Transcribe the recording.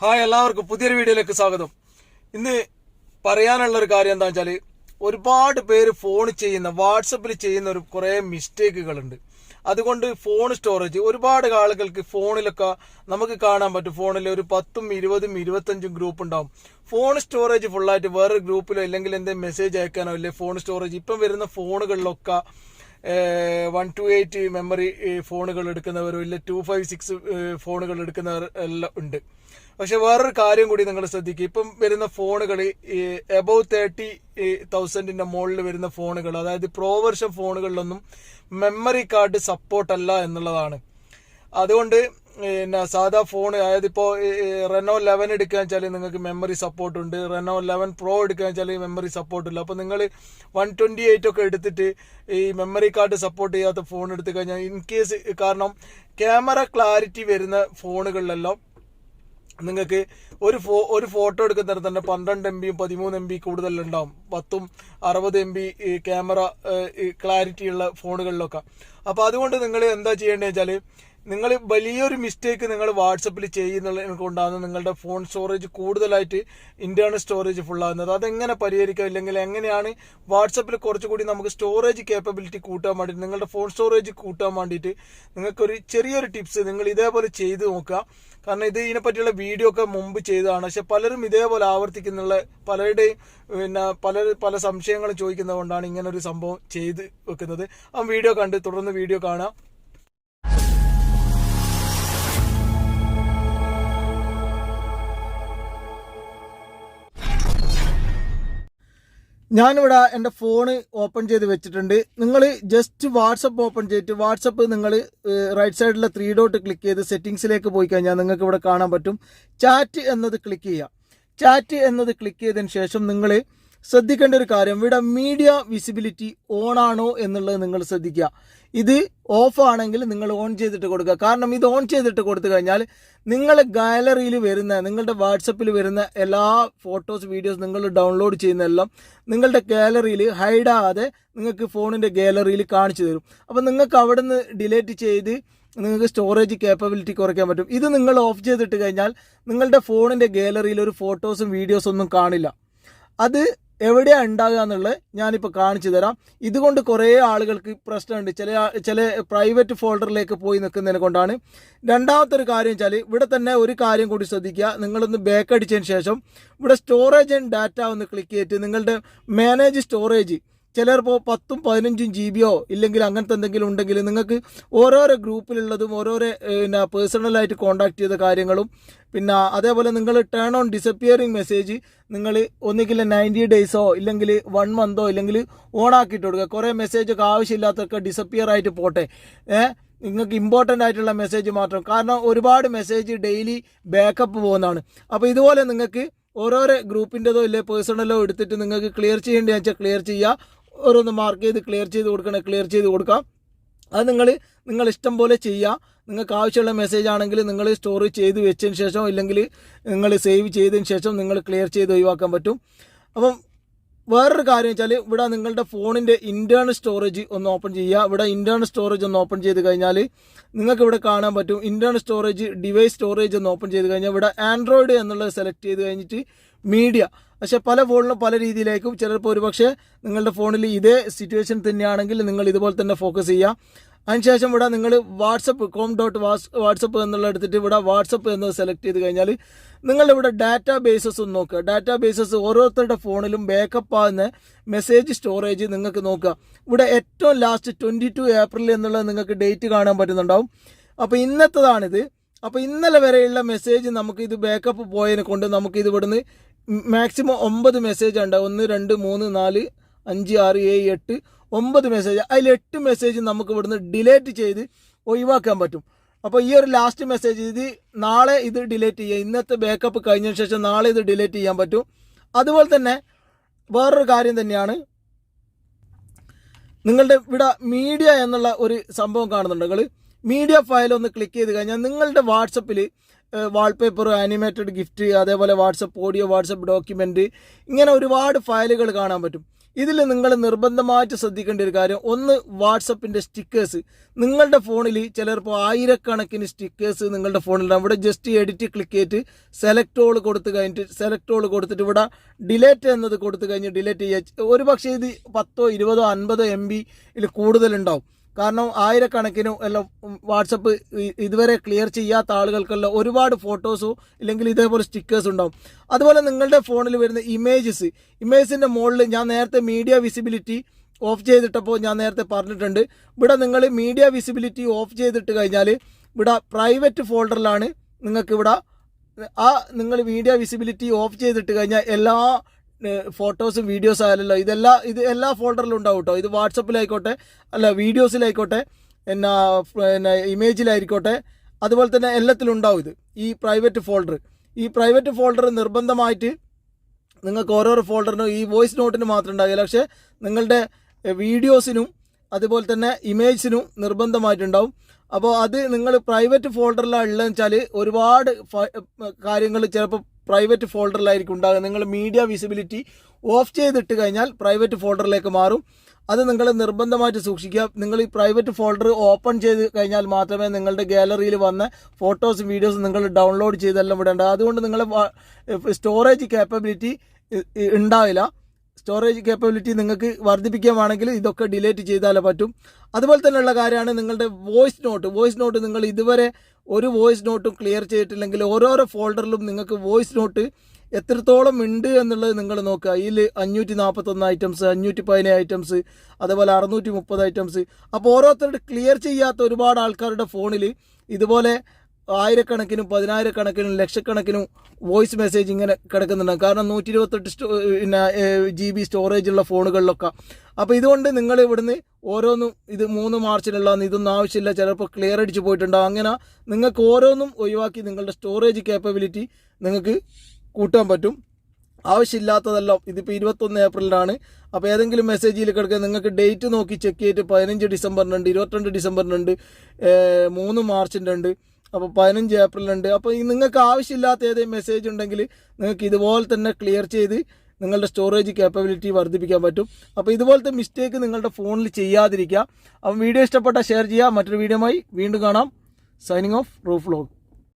Hi എല്ലാവർക്കും പുതിയൊരു വീഡിയോയിലേക്ക് സ്വാഗതം. ഇന്ന് പറയാനുള്ള ഒരു കാര്യം എന്താ വെച്ചാൽ ഒരുപാട് പേര് ഫോൺ ചെയ്യുന്ന വാട്സപ്പിൽ ചെയ്യുന്ന ഒരു കുറെ മിസ്റ്റേക്കുകളുണ്ട് അതുകൊണ്ട് ഫോൺ സ്റ്റോറേജ് ഒരുപാട് ആളുകൾക്ക് ഫോണിലൊക്കെ നമുക്ക് കാണാൻ പറ്റും. ഫോണിൽ ഒരു പത്തും ഇരുപതും ഇരുപത്തഞ്ചും ഗ്രൂപ്പ് ഉണ്ടാവും. ഫോൺ സ്റ്റോറേജ് ഫുള്ളായിട്ട് വേറൊരു ഗ്രൂപ്പിലോ അല്ലെങ്കിൽ എന്തെങ്കിലും മെസ്സേജ് അയക്കാനോ ഇല്ലേ ഫോൺ സ്റ്റോറേജ് ഇപ്പം വരുന്ന ഫോണുകളിലൊക്കെ വൺ ടു എയ്റ്റ് മെമ്മറി ഫോണുകൾ എടുക്കുന്നവരും ഇല്ല ടു ഫൈവ് സിക്സ് ഫോണുകൾ എടുക്കുന്നവർ എല്ലാം ഉണ്ട്. പക്ഷെ വേറൊരു കാര്യം കൂടി നിങ്ങൾ ശ്രദ്ധിക്കുക ഇപ്പം വരുന്ന ഫോണുകൾ എബവ് തേർട്ടി തൗസൻഡിന്റെ മുകളിൽ വരുന്ന ഫോണുകൾ അതായത് പ്രോ വെർഷൻ ഫോണുകളിലൊന്നും മെമ്മറി കാർഡ് സപ്പോർട്ട് അല്ല എന്നുള്ളതാണ്. അതുകൊണ്ട് പിന്നെ സാധാ ഫോൺ അതായത് ഇപ്പോൾ റെനോ ലെവൻ എടുക്കുക വെച്ചാൽ നിങ്ങൾക്ക് മെമ്മറി സപ്പോർട്ട് ഉണ്ട്. റെനോ ലെവൻ പ്രോ എടുക്കുക വെച്ചാൽ മെമ്മറി സപ്പോർട്ട് ഇല്ല. അപ്പോൾ നിങ്ങൾ വൺ ട്വന്റി എയ്റ്റ് ഒക്കെ എടുത്തിട്ട് ഈ മെമ്മറി കാർഡ് സപ്പോർട്ട് ചെയ്യാത്ത ഫോൺ എടുത്തു കഴിഞ്ഞാൽ ഇൻ കേസ് കാരണം ക്യാമറ ക്ലാരിറ്റി വരുന്ന ഫോണുകളിലെല്ലാം നിങ്ങൾക്ക് ഒരു ഫോ ഒരു ഫോട്ടോ എടുക്കുന്നിടത്ത് തന്നെ പന്ത്രണ്ട് എം ബിയും പതിമൂന്ന് എം ബി കൂടുതലുണ്ടാവും പത്തും അറുപത് എം ബി ക്യാമറ ക്ലാരിറ്റി ഉള്ള ഫോണുകളിലൊക്കെ അപ്പോൾ അതുകൊണ്ട് നിങ്ങൾ എന്താ ചെയ്യേണ്ടത് വെച്ചാൽ നിങ്ങൾ വലിയൊരു മിസ്റ്റേക്ക് നിങ്ങൾ വാട്സപ്പിൽ ചെയ്യുന്നതിനെ കൊണ്ടാണ് നിങ്ങളുടെ ഫോൺ സ്റ്റോറേജ് കൂടുതലായിട്ട് ഇന്റേണൽ സ്റ്റോറേജ് ഫുൾ ഫുള്ളാകുന്നത് അതെങ്ങനെ പരിഹരിക്കാം? ഇല്ലെങ്കിൽ എങ്ങനെയാണ് വാട്സപ്പിൽ കുറച്ചുകൂടി നമുക്ക് സ്റ്റോറേജ് കേപ്പബിലിറ്റി കൂട്ടാൻ വേണ്ടിയിട്ട് നിങ്ങളുടെ ഫോൺ സ്റ്റോറേജ് കൂട്ടാൻ വേണ്ടിയിട്ട് നിങ്ങൾക്കൊരു ചെറിയൊരു ടിപ്സ് നിങ്ങൾ ഇതേപോലെ ചെയ്ത് നോക്കുക. കാരണം ഇത് ഇതിനെപ്പറ്റിയുള്ള വീഡിയോ ഒക്കെ മുമ്പ് ചെയ്തതാണ്. പക്ഷെ പലരും ഇതേപോലെ ആവർത്തിക്കുന്നുള്ള പലരുടെയും പിന്നെ പല പല സംശയങ്ങളും ചോദിക്കുന്നത് കൊണ്ടാണ് ഇങ്ങനെ ഒരു സംഭവം ചെയ്ത് വെക്കുന്നത്. ആ വീഡിയോ കണ്ട് തുടർന്ന് വീഡിയോ കാണാം. ഞാനിവിടെ എന്റെ ഫോൺ ഓപ്പൺ ചെയ്ത് വെച്ചിട്ടുണ്ട്. നിങ്ങൾ ജസ്റ്റ് വാട്സപ്പ് ഓപ്പൺ ചെയ്തിട്ട് വാട്സപ്പ് നിങ്ങൾ റൈറ്റ് സൈഡിലെ ത്രീ ഡോട്ട് ക്ലിക്ക് ചെയ്ത് സെറ്റിങ്സിലേക്ക് പോയി കഴിഞ്ഞാൽ നിങ്ങൾക്ക് ഇവിടെ കാണാൻ പറ്റും. ചാറ്റ് എന്നത് ക്ലിക്ക് ചെയ്യുക. ചാറ്റ് എന്നത് ക്ലിക്ക് ചെയ്തതിന് ശേഷം നിങ്ങൾ ശ്രദ്ധിക്കേണ്ട ഒരു കാര്യം ഇവിടെ മീഡിയ വിസിബിലിറ്റി ഓൺ ആണോ എന്നുള്ളത് നിങ്ങൾ ശ്രദ്ധിക്കുക. ഇത് ഓഫ് ആണെങ്കിൽ നിങ്ങൾ ഓൺ ചെയ്തിട്ട് കൊടുക്കുക. കാരണം ഇത് ഓൺ ചെയ്തിട്ട് കൊടുത്തു കഴിഞ്ഞാൽ നിങ്ങളുടെ ഗാലറിയിൽ വരുന്ന നിങ്ങളുടെ വാട്സപ്പിൽ വരുന്ന എല്ലാ ഫോട്ടോസ് വീഡിയോസ് നിങ്ങൾ ഡൗൺലോഡ് ചെയ്യുന്നതെല്ലാം നിങ്ങളുടെ ഗാലറിയിൽ ഹൈഡാതെ നിങ്ങൾക്ക് ഫോണിന്റെ ഗാലറിയിൽ കാണിച്ചു തരും. അപ്പോൾ നിങ്ങൾക്ക് അവിടെ നിന്ന് ഡിലേറ്റ് ചെയ്ത് നിങ്ങൾക്ക് സ്റ്റോറേജ് കേപ്പബിലിറ്റി കുറയ്ക്കാൻ പറ്റും. ഇത് നിങ്ങൾ ഓഫ് ചെയ്തിട്ട് കഴിഞ്ഞാൽ നിങ്ങളുടെ ഫോണിന്റെ ഗാലറിയിൽ ഒരു ഫോട്ടോസും വീഡിയോസും ഒന്നും കാണില്ല. അത് എവിടെയാണ് ഉണ്ടാകുക എന്നുള്ളത് ഞാനിപ്പോൾ കാണിച്ചു തരാം. ഇതുകൊണ്ട് കുറേ ആളുകൾക്ക് പ്രശ്നമുണ്ട്. ചില ചില പ്രൈവറ്റ് ഫോൾഡറിലേക്ക് പോയി നിൽക്കുന്നതിനെ കൊണ്ടാണ്. രണ്ടാമത്തെ ഒരു കാര്യം വെച്ചാൽ ഇവിടെ തന്നെ ഒരു കാര്യം കൂടി ശ്രദ്ധിക്കുക. നിങ്ങളൊന്ന് ബാക്ക് അടിച്ചതിന് ശേഷം ഇവിടെ സ്റ്റോറേജ് ആൻഡ് ഡാറ്റ ഒന്ന് ക്ലിക്ക് ചെയ്തിട്ട് നിങ്ങളുടെ മാനേജ് സ്റ്റോറേജ് ചിലപ്പോൾ പത്തും പതിനഞ്ചും ജി ബിയോ ഇല്ലെങ്കിൽ അങ്ങനത്തെ എന്തെങ്കിലും ഉണ്ടെങ്കിൽ നിങ്ങൾക്ക് ഓരോരോ ഗ്രൂപ്പിലുള്ളതും ഓരോരോ പിന്നെ പേഴ്സണലായിട്ട് കോൺടാക്ട് ചെയ്ത കാര്യങ്ങളും പിന്നെ അതേപോലെ നിങ്ങൾ ടേൺ ഓൺ ഡിസപ്പിയറിങ് മെസ്സേജ് നിങ്ങൾ ഒന്നുകിൽ നയന്റി ഡേയ്സോ ഇല്ലെങ്കിൽ വൺ മന്തോ ഇല്ലെങ്കിൽ ഓൺ ആക്കിയിട്ട് കൊടുക്കുക. കുറേ മെസ്സേജൊക്കെ ആവശ്യമില്ലാത്തൊക്കെ ഡിസപ്പിയർ ആയിട്ട് പോട്ടെ. ഏഹ് നിങ്ങൾക്ക് ഇമ്പോർട്ടന്റ് ആയിട്ടുള്ള മെസ്സേജ് മാത്രം. കാരണം ഒരുപാട് മെസ്സേജ് ഡെയിലി ബാക്കപ്പ് പോകുന്നതാണ്. അപ്പോൾ ഇതുപോലെ നിങ്ങൾക്ക് ഓരോരോ ഗ്രൂപ്പിന്റെതോ ഇല്ലേ പേഴ്സണലോ എടുത്തിട്ട് നിങ്ങൾക്ക് ക്ലിയർ ചെയ്യേണ്ടതെന്ന് വെച്ചാൽ ക്ലിയർ ചെയ്യുക. ഓരോന്ന് മാർക്ക് ചെയ്ത് ക്ലിയർ ചെയ്ത് കൊടുക്കണേ ക്ലിയർ ചെയ്ത് കൊടുക്കാം. അത് നിങ്ങൾ നിങ്ങൾ ഇഷ്ടം പോലെ ചെയ്യുക നിങ്ങൾക്ക് ആവശ്യമുള്ള മെസ്സേജ് ആണെങ്കിൽ നിങ്ങൾ സ്റ്റോർ ചെയ്ത് വെച്ചതിന് ശേഷം ഇല്ലെങ്കിൽ നിങ്ങൾ സേവ് ചെയ്തതിന് ശേഷം നിങ്ങൾ ക്ലിയർ ചെയ്ത് ഒഴിവാക്കാൻ പറ്റും. അപ്പം വേറൊരു കാര്യം വെച്ചാൽ ഇവിടെ നിങ്ങളുടെ ഫോണിന്റെ ഇന്റേർണൽ സ്റ്റോറേജ് ഒന്ന് ഓപ്പൺ ചെയ്യുക. ഇവിടെ ഇന്റേർണൽ സ്റ്റോറേജ് ഒന്ന് ഓപ്പൺ ചെയ്ത് കഴിഞ്ഞാൽ നിങ്ങൾക്ക് ഇവിടെ കാണാൻ പറ്റും. ഇന്റേർണൽ സ്റ്റോറേജ് ഡിവൈസ് സ്റ്റോറേജ് ഒന്ന് ഓപ്പൺ ചെയ്ത് കഴിഞ്ഞാൽ ഇവിടെ ആൻഡ്രോയിഡ് എന്നുള്ളത് സെലക്ട് ചെയ്ത് കഴിഞ്ഞിട്ട് മീഡിയ പക്ഷേ പല ഫോണിലും പല രീതിയിലേക്കും ചിലപ്പോൾ ഒരുപക്ഷെ നിങ്ങളുടെ ഫോണിൽ ഇതേ സിറ്റുവേഷൻ തന്നെയാണെങ്കിൽ നിങ്ങൾ ഇതുപോലെ തന്നെ ഫോക്കസ് ചെയ്യുക അതിനുശേഷം ഇവിടെ നിങ്ങൾ വാട്സപ്പ് കോം ഡോട്ട് വാട്സപ്പ് എന്നുള്ള എടുത്തിട്ട് ഇവിടെ വാട്സപ്പ് എന്നത് സെലക്ട് ചെയ്ത് കഴിഞ്ഞാൽ നിങ്ങളിവിടെ ഡാറ്റാ ബേസസ് ഒന്ന് നോക്കുക. ഡാറ്റാ ബേസസ് ഓരോരുത്തരുടെ ഫോണിലും ബാക്കപ്പ് ആകുന്ന മെസ്സേജ് സ്റ്റോറേജ് നിങ്ങൾക്ക് നോക്കുക. ഇവിടെ ഏറ്റവും ലാസ്റ്റ് ട്വന്റി ടു ഏപ്രിൽ എന്നുള്ളത് നിങ്ങൾക്ക് ഡേറ്റ് കാണാൻ പറ്റുന്നുണ്ടാവും. അപ്പോൾ ഇന്നത്തതാണിത്. അപ്പോൾ ഇന്നലെ വരെയുള്ള മെസ്സേജ് നമുക്ക് ഇത് ബാക്കപ്പ് പോയതിനെ കൊണ്ട് നമുക്ക് ഇത് ഇവിടുന്ന് മാക്സിമം ഒമ്പത് മെസ്സേജ് ഉണ്ട്. ഒന്ന് രണ്ട് മൂന്ന് നാല് അഞ്ച് ആറ് ഏഴ് എട്ട്. ഒമ്പത് മെസ്സേജ് അതിൽ എട്ട് മെസ്സേജ് നമുക്ക് ഇവിടുന്ന് ഡിലേറ്റ് ചെയ്ത് ഒഴിവാക്കാൻ പറ്റും. അപ്പോൾ ഈ ഒരു ലാസ്റ്റ് മെസ്സേജ് ഇത് നാളെ ഇത് ഡിലേറ്റ് ചെയ്യുക ഇന്നത്തെ ബാക്കപ്പ് കഴിഞ്ഞതിന് ശേഷം നാളെ ഇത് ഡിലേറ്റ് ചെയ്യാൻ പറ്റും. അതുപോലെ തന്നെ വേറൊരു കാര്യം തന്നെയാണ്. നിങ്ങളുടെ ഇവിടെ മീഡിയ എന്നുള്ള ഒരു സംഭവം കാണുന്നുണ്ട്. നിങ്ങൾ മീഡിയ ഫയൽ ഒന്ന് ക്ലിക്ക് ചെയ്ത് കഴിഞ്ഞാൽ നിങ്ങളുടെ വാട്സപ്പിൽ വാൾപേപ്പർ ആനിമേറ്റഡ് ഗിഫ്റ്റ് അതേപോലെ വാട്സപ്പ് ഓഡിയോ വാട്സപ്പ് ഡോക്യുമെന്റ് ഇങ്ങനെ ഒരുപാട് ഫയലുകൾ കാണാൻ പറ്റും. ഇതിൽ നിങ്ങൾ നിർബന്ധമായിട്ട് ശ്രദ്ധിക്കേണ്ട ഒരു കാര്യം ഒന്ന് വാട്സപ്പിന്റെ സ്റ്റിക്കേഴ്സ് നിങ്ങളുടെ ഫോണിൽ ചിലപ്പോൾ ആയിരക്കണക്കിന് സ്റ്റിക്കേഴ്സ് നിങ്ങളുടെ ഫോണിൽ ഇവിടെ ജസ്റ്റ് എഡിറ്റ് ക്ലിക്ക് ചെയ്തിട്ട് സെലക്ട് ഓൾ കൊടുത്ത് കഴിഞ്ഞിട്ട് സെലക്ട് ഓൾ കൊടുത്തിട്ട് ഇവിടെ ഡിലേറ്റ് എന്നത് കൊടുത്തു കഴിഞ്ഞ് ഡിലേറ്റ് ചെയ്യുക ഒരു പക്ഷേ ഇത് പത്തോ ഇരുപതോ അൻപതോ എം ബിയിൽ കൂടുതലുണ്ടാവും. കാരണം ആയിരക്കണക്കിന് എല്ലാം വാട്സപ്പ് ഇതുവരെ ക്ലിയർ ചെയ്യാത്ത ആളുകൾക്കെല്ലാം ഒരുപാട് ഫോട്ടോസോ ഇല്ലെങ്കിൽ ഇതേപോലെ സ്റ്റിക്കേഴ്സ് ഉണ്ടാവും. അതുപോലെ നിങ്ങളുടെ ഫോണിൽ വരുന്ന ഇമേജസ് ഇമേജസിന്റെ മുകളിൽ ഞാൻ നേരത്തെ മീഡിയ വിസിബിലിറ്റി ഓഫ് ചെയ്തിട്ടപ്പോൾ ഞാൻ നേരത്തെ പറഞ്ഞിട്ടുണ്ട്. ഇവിടെ നിങ്ങൾ മീഡിയ വിസിബിലിറ്റി ഓഫ് ചെയ്തിട്ട് കഴിഞ്ഞാൽ ഇവിടെ പ്രൈവറ്റ് ഫോൾഡറിലാണ് നിങ്ങൾക്ക് ഇവിടെ ആ നിങ്ങൾ മീഡിയ വിസിബിലിറ്റി ഓഫ് ചെയ്തിട്ട് കഴിഞ്ഞാൽ എല്ലാ ഫോട്ടോസും വീഡിയോസ് ആയാലല്ലോ ഇതെല്ലാ ഇത് എല്ലാ ഫോൾഡറിലും ഉണ്ടാവും കേട്ടോ ഇത് വാട്സപ്പിലായിക്കോട്ടെ അല്ല വീഡിയോസിലായിക്കോട്ടെ എന്നാ പിന്നെ ഇമേജിലായിരിക്കോട്ടെ അതുപോലെ തന്നെ എല്ലാത്തിലും ഉണ്ടാവും ഇത് ഈ പ്രൈവറ്റ് ഫോൾഡർ ഈ പ്രൈവറ്റ് ഫോൾഡർ നിർബന്ധമായിട്ട് നിങ്ങൾക്ക് ഓരോരോ ഫോൾഡറിനും ഈ വോയിസ് നോട്ടിന് മാത്രം ഉണ്ടാകില്ല പക്ഷേ നിങ്ങളുടെ വീഡിയോസിനും അതുപോലെ തന്നെ ഇമേജിനും നിർബന്ധമായിട്ടുണ്ടാവും. അപ്പോൾ അത് നിങ്ങൾ പ്രൈവറ്റ് ഫോൾഡറിലാണ് ഉള്ളതെന്ന് വെച്ചാൽ ഒരുപാട് കാര്യങ്ങൾ ചിലപ്പോൾ പ്രൈവറ്റ് ഫോൾഡറിലായിരിക്കും ഉണ്ടാകുക നിങ്ങൾ മീഡിയ വിസിബിലിറ്റി ഓഫ് ചെയ്തിട്ട് കഴിഞ്ഞാൽ പ്രൈവറ്റ് ഫോൾഡറിലേക്ക് മാറും. അത് നിങ്ങൾ നിർബന്ധമായിട്ട് സൂക്ഷിക്കുക. നിങ്ങൾ ഈ പ്രൈവറ്റ് ഫോൾഡർ ഓപ്പൺ ചെയ്ത് കഴിഞ്ഞാൽ മാത്രമേ നിങ്ങളുടെ ഗാലറിയിൽ വന്ന ഫോട്ടോസും വീഡിയോസും നിങ്ങൾ ഡൗൺലോഡ് ചെയ്തെല്ലാം ഇവിടെ ഉണ്ടാകും അതുകൊണ്ട് നിങ്ങളെ സ്റ്റോറേജ് കേപ്പബിലിറ്റി ഉണ്ടാവില്ല. സ്റ്റോറേജ് കേപ്പബിലിറ്റി നിങ്ങൾക്ക് വർദ്ധിപ്പിക്കുകയാണെങ്കിൽ ഇതൊക്കെ ഡിലേറ്റ് ചെയ്താലേ പറ്റും. അതുപോലെ തന്നെയുള്ള കാര്യമാണ് നിങ്ങളുടെ വോയിസ് നോട്ട് വോയിസ് നോട്ട് നിങ്ങൾ ഇതുവരെ ഒരു വോയിസ് നോട്ടും ക്ലിയർ ചെയ്തിട്ടില്ലെങ്കിൽ ഓരോരോ ഫോൾഡറിലും നിങ്ങൾക്ക് വോയിസ് നോട്ട് എത്രത്തോളം ഉണ്ട് എന്നുള്ളത് നിങ്ങൾ നോക്കുക. അതിൽ അഞ്ഞൂറ്റി നാൽപ്പത്തൊന്ന് ഐറ്റംസ് അഞ്ഞൂറ്റി പതിനേഴ് ഐറ്റംസ് അതേപോലെ അറുന്നൂറ്റി മുപ്പത് ഐറ്റംസ് അപ്പോൾ ഓരോരുത്തരുടെ ക്ലിയർ ചെയ്യാത്ത ഒരുപാട് ആൾക്കാരുടെ ഫോണിൽ ഇതുപോലെ ആയിരക്കണക്കിനും പതിനായിരക്കണക്കിനും ലക്ഷക്കണക്കിനും വോയിസ് മെസ്സേജ് ഇങ്ങനെ കിടക്കുന്നുണ്ടാകും കാരണം നൂറ്റി ഇരുപത്തെട്ട് പിന്നെ ജി ബി സ്റ്റോറേജുള്ള ഫോണുകളിലൊക്കെ. അപ്പോൾ ഇതുകൊണ്ട് നിങ്ങൾ ഇവിടുന്ന് ഓരോന്നും ഇത് മൂന്ന് മാർച്ചിനുള്ളതെന്ന് ഇതൊന്നും ആവശ്യമില്ല ചിലപ്പോൾ ക്ലിയർ അടിച്ച് പോയിട്ടുണ്ടാകും അങ്ങനെ നിങ്ങൾക്ക് ഓരോന്നും ഒഴിവാക്കി നിങ്ങളുടെ സ്റ്റോറേജ് കേപ്പബിലിറ്റി നിങ്ങൾക്ക് കൂട്ടാൻ പറ്റും. ആവശ്യമില്ലാത്തതെല്ലാം ഇതിപ്പോൾ ഇരുപത്തൊന്ന് ഏപ്രിലാണ് അപ്പോൾ ഏതെങ്കിലും മെസ്സേജിൽ കിടക്കുക നിങ്ങൾക്ക് ഡേറ്റ് നോക്കി ചെക്ക് ചെയ്തിട്ട് പതിനഞ്ച് ഡിസംബറിനുണ്ട് ഇരുപത്തിരണ്ട് ഡിസംബറിനുണ്ട് മൂന്ന് മാർച്ചിന്റെ ഉണ്ട് അപ്പോൾ പതിനഞ്ച് ഏപ്രിലുണ്ട് അപ്പോൾ നിങ്ങൾക്ക് ആവശ്യമില്ലാത്ത ഏതെങ്കിലും മെസ്സേജ് ഉണ്ടെങ്കിൽ നിങ്ങൾക്ക് ഇതുപോലെ തന്നെ ക്ലിയർ ചെയ്ത് നിങ്ങളുടെ സ്റ്റോറേജ് കേപ്പബിലിറ്റി വർദ്ധിപ്പിക്കാൻ പറ്റും. അപ്പോൾ ഇതുപോലത്തെ മിസ്റ്റേക്ക് നിങ്ങളുടെ ഫോണിൽ ചെയ്യാതിരിക്കുക. അപ്പം വീഡിയോ ഇഷ്ടപ്പെട്ടാൽ ഷെയർ ചെയ്യുക. മറ്റൊരു വീഡിയോയുമായി വീണ്ടും കാണാം. Signing off roof vlog